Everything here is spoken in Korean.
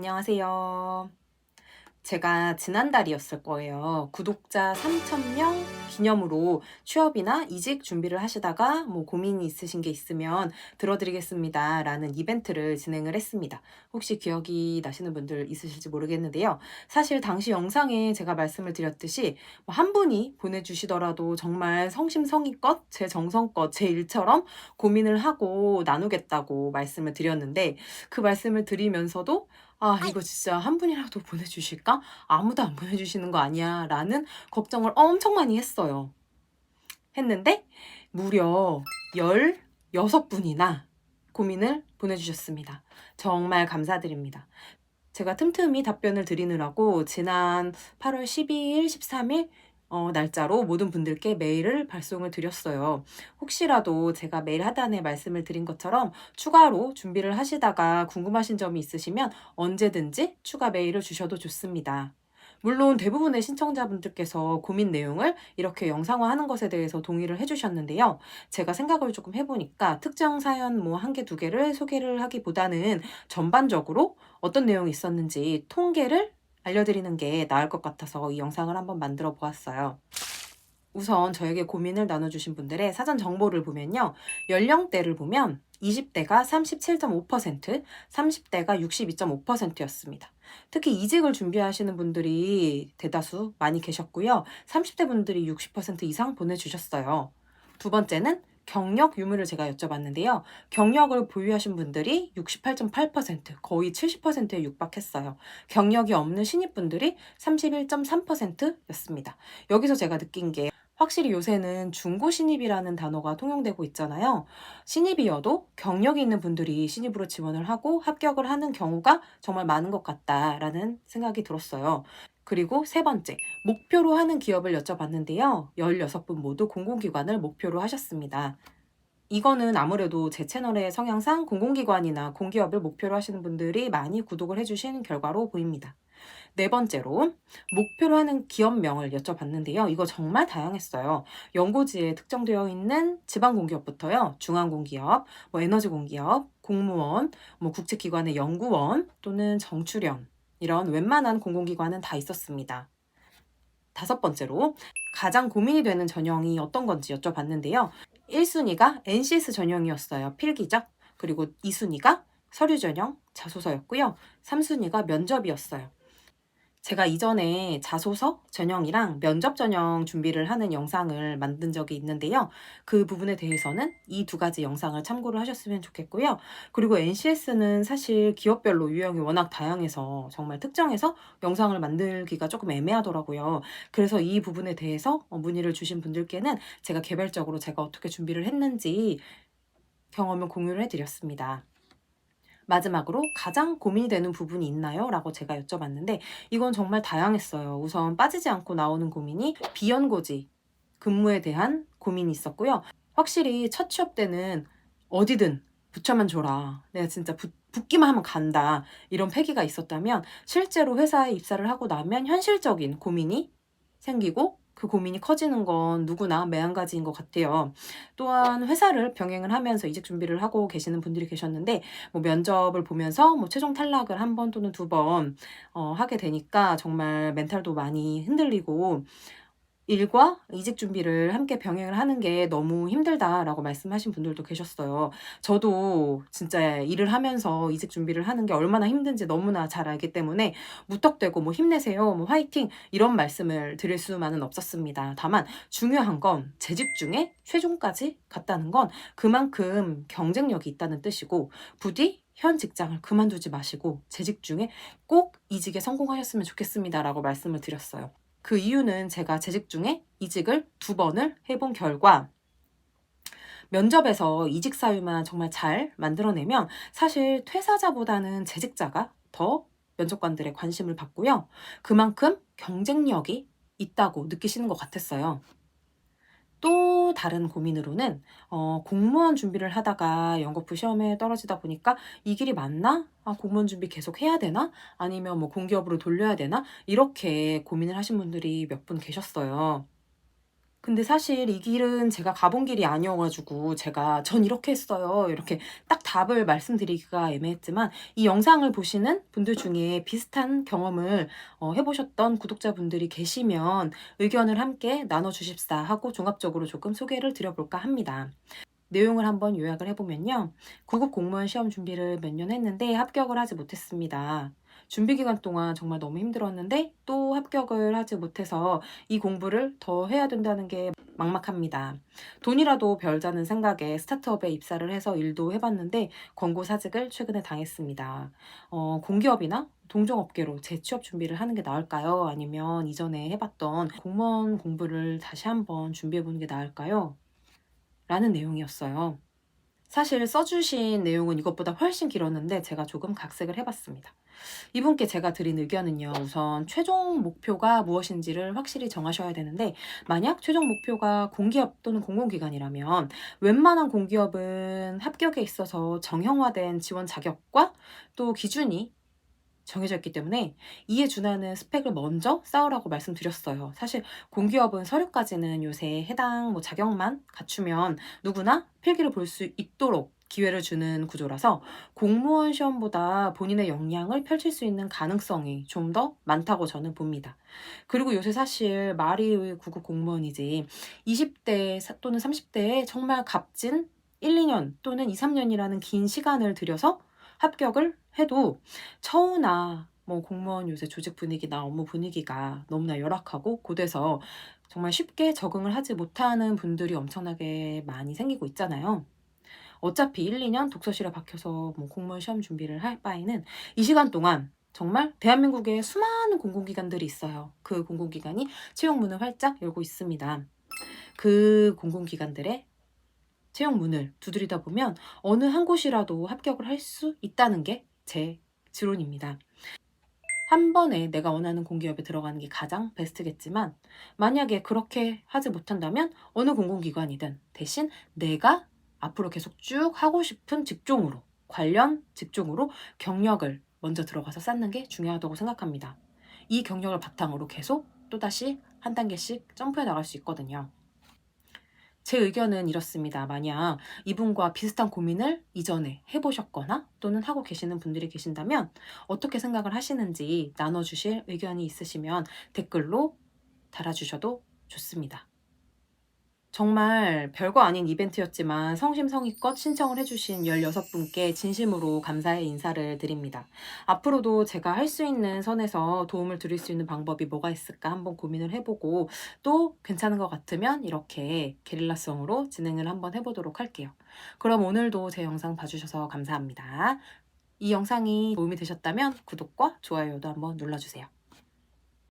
안녕하세요. 제가 지난달이었을 거예요. 구독자 3,000명 기념으로 취업이나 이직 준비를 하시다가 뭐 고민이 있으신 게 있으면 들어드리겠습니다. 라는 이벤트를 진행을 했습니다. 혹시 기억이 나시는 분들 있으실지 모르겠는데요. 사실 당시 영상에 제가 말씀을 드렸듯이 뭐한 분이 보내주시더라도 정말 성심성의껏 제 정성껏 제 일처럼 고민을 하고 나누겠다고 말씀을 드렸는데 그 말씀을 드리면서도 아, 이거 진짜 한 분이라도 보내주실까? 아무도 안 보내주시는 거 아니야? 라는 걱정을 엄청 많이 했어요. 했는데, 무려 16분이나 고민을 보내주셨습니다. 정말 감사드립니다. 제가 틈틈이 답변을 드리느라고 지난 8월 12일, 13일 어, 날짜로 모든 분들께 메일을 발송을 드렸어요. 혹시라도 제가 메일 하단에 말씀을 드린 것처럼 추가로 준비를 하시다가 궁금하신 점이 있으시면 언제든지 추가 메일을 주셔도 좋습니다. 물론 대부분의 신청자분들께서 고민 내용을 이렇게 영상화하는 것에 대해서 동의를 해주셨는데요. 제가 생각을 조금 해보니까 특정 사연 뭐 한 개, 두 개를 소개를 하기보다는 전반적으로 어떤 내용이 있었는지 통계를 알려드리는 게 나을 것 같아서 이 영상을 한번 만들어 보았어요. 우선 저에게 고민을 나눠주신 분들의 사전 정보를 보면요. 연령대를 보면 20대가 37.5%, 30대가 62.5%였습니다. 특히 이직을 준비하시는 분들이 대다수 많이 계셨고요. 30대 분들이 60% 이상 보내주셨어요. 두 번째는 경력 유무를 제가 여쭤봤는데요. 경력을 보유하신 분들이 68.8%, 거의 70%에 육박했어요. 경력이 없는 신입분들이 31.3%였습니다. 여기서 제가 느낀 게 확실히 요새는 중고 신입이라는 단어가 통용되고 있잖아요. 신입이어도 경력이 있는 분들이 신입으로 지원을 하고 합격을 하는 경우가 정말 많은 것 같다라는 생각이 들었어요. 그리고 세 번째, 목표로 하는 기업을 여쭤봤는데요. 16분 모두 공공기관을 목표로 하셨습니다. 이거는 아무래도 제 채널의 성향상 공공기관이나 공기업을 목표로 하시는 분들이 많이 구독을 해주신 결과로 보입니다. 네 번째로 목표로 하는 기업명을 여쭤봤는데요. 이거 정말 다양했어요. 연고지에 특정되어 있는 지방공기업부터요. 중앙공기업, 뭐 에너지공기업, 공무원, 뭐 국책기관의 연구원 또는 정출연 이런 웬만한 공공기관은 다 있었습니다. 다섯 번째로 가장 고민이 되는 전형이 어떤 건지 여쭤봤는데요. 1순위가 NCS 전형이었어요. 필기적. 그리고 2순위가 서류 전형, 자소서였고요. 3순위가 면접이었어요. 제가 이전에 자소서 전형이랑 면접 전형 준비를 하는 영상을 만든 적이 있는데요. 그 부분에 대해서는 이 두 가지 영상을 참고를 하셨으면 좋겠고요. 그리고 NCS는 사실 기업별로 유형이 워낙 다양해서 정말 특정해서 영상을 만들기가 조금 애매하더라고요. 그래서 이 부분에 대해서 어, 문의를 주신 분들께는 제가 개별적으로 제가 어떻게 준비를 했는지 경험을 공유를 해드렸습니다. 마지막으로 가장 고민이 되는 부분이 있나요? 라고 제가 여쭤봤는데 이건 정말 다양했어요. 우선 빠지지 않고 나오는 고민이 비연고지 근무에 대한 고민이 있었고요. 확실히 첫 취업 때는 어디든 붙여만 줘라. 내가 진짜 붙, 붙기만 하면 간다. 이런 패기가 있었다면 실제로 회사에 입사를 하고 나면 현실적인 고민이 생기고 그 고민이 커지는 건 누구나 매한가지인 것 같아요. 또한 회사를 병행을 하면서 이직 준비를 하고 계시는 분들이 계셨는데 뭐 면접을 보면서 뭐 최종 탈락을 한 번 또는 두번 어, 하게 되니까 정말 멘탈도 많이 흔들리고 일과 이직 준비를 함께 병행을 하는 게 너무 힘들다라고 말씀하신 분들도 계셨어요. 저도 진짜 일을 하면서 이직 준비를 하는 게 얼마나 힘든지 너무나 잘 알기 때문에 무턱대고 뭐 힘내세요, 뭐 화이팅 이런 말씀을 드릴 수만은 없었습니다. 다만 중요한 건 재직 중에 최종까지 갔다는 건 그만큼 경쟁력이 있다는 뜻이고 부디 현 직장을 그만두지 마시고 재직 중에 꼭 이직에 성공하셨으면 좋겠습니다라고 말씀을 드렸어요. 그 이유는 제가 재직 중에 이직을 두 번을 해본 결과 면접에서 이직 사유만 정말 잘 만들어내면 사실 퇴사자보다는 재직자가 더 면접관들의 관심을 받고요. 그만큼 경쟁력이 있다고 느끼시는 것 같았어요. 또 다른 고민으로는 어, 공무원 준비를 하다가 연거푸 시험에 떨어지다 보니까 이 길이 맞나? 아, 공무원 준비 계속 해야 되나? 아니면 뭐 공기업으로 돌려야 되나? 이렇게 고민을 하신 분들이 몇 분 계셨어요. 근데 사실 이 길은 제가 가본 길이 아니어 가지고 제가 "전 이렇게 했어요." 이렇게 딱 답을 말씀드리기가 애매했지만 이 영상을 보시는 분들 중에 비슷한 경험을 어 해 보셨던 구독자분들이 계시면 의견을 함께 나눠 주십사 하고 종합적으로 조금 소개를 드려 볼까 합니다. 내용을 한번 요약을 해 보면요. 구급 공무원 시험 준비를 몇 년 했는데 합격을 하지 못했습니다. 준비 기간 동안 정말 너무 힘들었는데 또 합격을 하지 못해서 이 공부를 더 해야 된다는 게 막막합니다. 돈이라도 벌자는 생각에 스타트업에 입사를 해서 일도 해 봤는데 권고 사직을 최근에 당했습니다. 어 공기업이나 동종업계로 재취업 준비를 하는 게 나을까요? 아니면 이전에 해 봤던 공무원 공부를 다시 한번 준비해 보는 게 나을까요? 라는 내용이었어요. 사실 써 주신 내용은 이것보다 훨씬 길었는데 제가 조금 각색을 해 봤습니다. 이분께 제가 드린 의견은요. 우선 최종 목표가 무엇인지를 확실히 정하셔야 되는데 만약 최종 목표가 공기업 또는 공공기관이라면 웬만한 공기업은 합격에 있어서 정형화된 지원 자격과 또 기준이 정해져 있기 때문에 이에 준하는 스펙을 먼저 쌓으라고 말씀드렸어요. 사실 공기업은 서류까지는 요새 해당 뭐 자격만 갖추면 누구나 필기를 볼 수 있도록 기회를 주는 구조라서 공무원 시험보다 본인의 역량을 펼칠 수 있는 가능성이 좀 더 많다고 저는 봅니다. 그리고 요새 사실 말이 구급 공무원이지 20대 사- 또는 30대에 정말 값진 1, 2년 또는 2, 3년이라는 긴 시간을 들여서 합격을 해도 처우나 뭐 공무원 요새 조직 분위기나 업무 분위기가 너무나 열악하고 고돼서 정말 쉽게 적응을 하지 못하는 분들이 엄청나게 많이 생기고 있잖아요. 어차피 1, 2년 독서실에 박혀서 뭐 공무원 시험 준비를 할 바에는 이 시간 동안 정말 대한민국에 수많은 공공기관들이 있어요. 그 공공기관이 채용 문을 활짝 열고 있습니다. 그 공공기관들의 채용 문을 두드리다 보면 어느 한 곳이라도 합격을 할 수 있다는 게 제 지론입니다. 한 번에 내가 원하는 공기업에 들어가는 게 가장 베스트겠지만 만약에 그렇게 하지 못한다면 어느 공공기관이든 대신 내가 앞으로 계속 쭉 하고 싶은 직종으로 관련 직종으로 경력을 먼저 들어가서 쌓는 게 중요하다고 생각합니다. 이 경력을 바탕으로 계속 또다시 한 단계씩 점프해 나갈 수 있거든요. 제 의견은 이렇습니다. 만약 이분과 비슷한 고민을 이전에 해보셨거나 또는 하고 계시는 분들이 계신다면 어떻게 생각을 하시는지 나눠주실 의견이 있으시면 댓글로 달아주셔도 좋습니다. 정말 별거 아닌 이벤트였지만 성심성의껏 신청을 해주신 16분께 진심으로 감사의 인사를 드립니다. 앞으로도 제가 할 수 있는 선에서 도움을 드릴 수 있는 방법이 뭐가 있을까 한번 고민을 해보고 또 괜찮은 것 같으면 이렇게 게릴라성으로 진행을 한번 해보도록 할게요. 그럼 오늘도 제 영상 봐주셔서 감사합니다. 이 영상이 도움이 되셨다면 구독과 좋아요도 한번 눌러주세요.